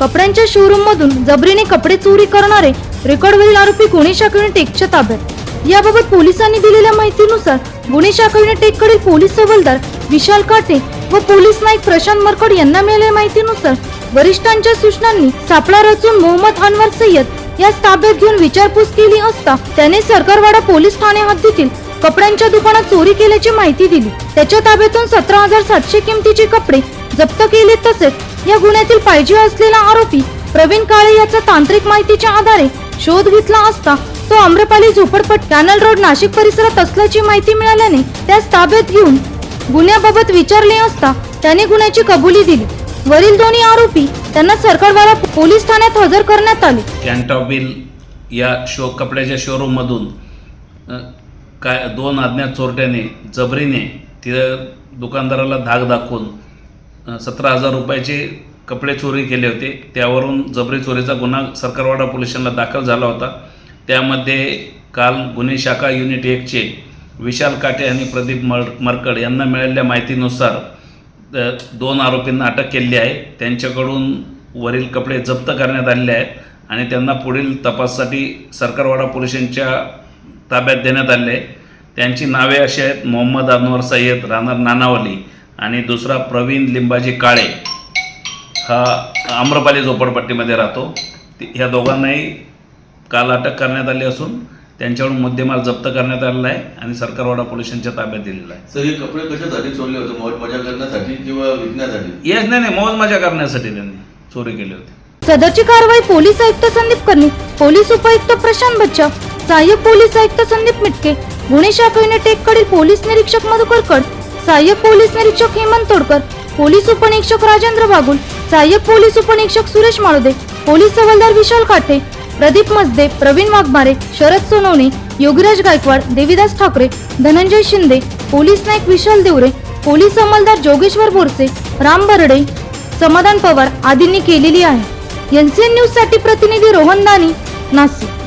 कपड्यांच्या शोरूम मधून जबरीने कपडे चोरी करणारे रेकॉर्डवरील आरोपी गुन्हे शाखेने टेकच्या ताब्यात. याबाबत पोलिसांनी दिलेल्या माहितीनुसार गुन्हे शाखेने टेककडील पोलीस हवालदार विशाल काटे व पोलीस नाईक प्रशांत मरकड यांना मिळालेल्या माहितीनुसार वरिष्ठांच्या सूचनांनी सापळा रचून मोहम्मद अनवर सय्यद यास ताब्यात घेऊन विचारपूस केली असता त्याने सरकारवाडा पोलीस ठाणे हद्दीतील कपड्यांच्या दुकानात चोरी केल्याची माहिती दिली. त्याच्या ताब्यातून सतरा हजार सातशे किमतीचे कपडे जप्त केले तसेच या गुन्ह्यातील पाहिजे असलेला आरोपी प्रवीण काळे याचा तांत्रिक माहितीच्या आधारे शोध घेतला असता तो आम्रपाली झोपडपट कॅनल रोड नाशिक परिसरात असल्याची माहिती मिळाल्याने त्यास ताब्यात घेऊन गुन्ह्याबाबत विचारले असता त्याने गुन्ह्याची कबुली दिली. वरील दोन्ही आरोपी त्यांना सरकारवाला पोलीस ठाण्यात हजर करण्यात आले. कॅन्टॉबिल या शो कपड्याच्या शोरूममधून काय दोन अज्ञात चोरट्याने जबरीने तिथं दुकानदाराला धाक दाखवून सतरा हजार रुपयाचे कपडे चोरी केले होते. त्यावरून जबरी चोरीचा गुन्हा सरकारवाडा पोलीस स्टेशनला दाखल झाला होता. त्यामध्ये काल गुन्हे शाखा युनिट एकचे विशाल काटे आणि प्रदीप मर मरकड यांना मिळालेल्या माहितीनुसार दोन आरोपींना अटक केलेली आहे. त्यांच्याकडून वरील कपडे जप्त करण्यात आलेले आहेत आणि त्यांना पुढील तपासासाठी सरकारवाडा पोलिसांच्या ताब्यात देण्यात आले आहे. त्यांची नावे अशी आहेत मोहम्मद अनवर सय्यद राहणार नानावली आणि दुसरा प्रवीण लिंबाजी काळे. हा आम्रपाली झोपडपट्टीमध्ये राहतो. ती- ह्या दोघांनाही काल अटक करण्यात आली असून त्यांच्याकडून मुद्देमाल जप्त करण्यात आलेला आहे आणि सरकारवाडा पोलिसांच्या ताब्यात दिलेला आहे. सर हे कपडे कशासाठी चोरले होते? मौज मजा करण्यासाठी किंवा विकण्यासाठी? येस नाही नाही मौज मजा करण्यासाठी त्यांनी चोरी केली होती. सदरची कारवाई पोलीस आयुक्त संदीप कर्णी पोलीस उपायुक्त प्रशांत बच्चा सहाय्यक पोलीस आयुक्त संदीप मिटके गुन्हे शाखा युनिट कडील पोलीस निरीक्षक मधुकर कड सहाय्यक पोलीस निरीक्षक हेमंत तोडकर पोलीस उपनिरीक्षक राजेंद्र बागुल सहाय्यक पोलीस उपनिरीक्षक सुरेश माळुदे पोलीस हवालदार विशाल काठे प्रदीप मजदे प्रवीण वाघमारे शरद सोनवणे योगीराज गायकवाड देविदास ठाकरे धनंजय शिंदे पोलीस नाईक विशाल देवरे पोलीस अंमलदार जोगेश्वर बोरसे राम बर्डे समाधान पवार आदींनी केलेली आहे. एनसीएन न्यूजसाठी प्रतिनिधी रोहन दानी नाशिक.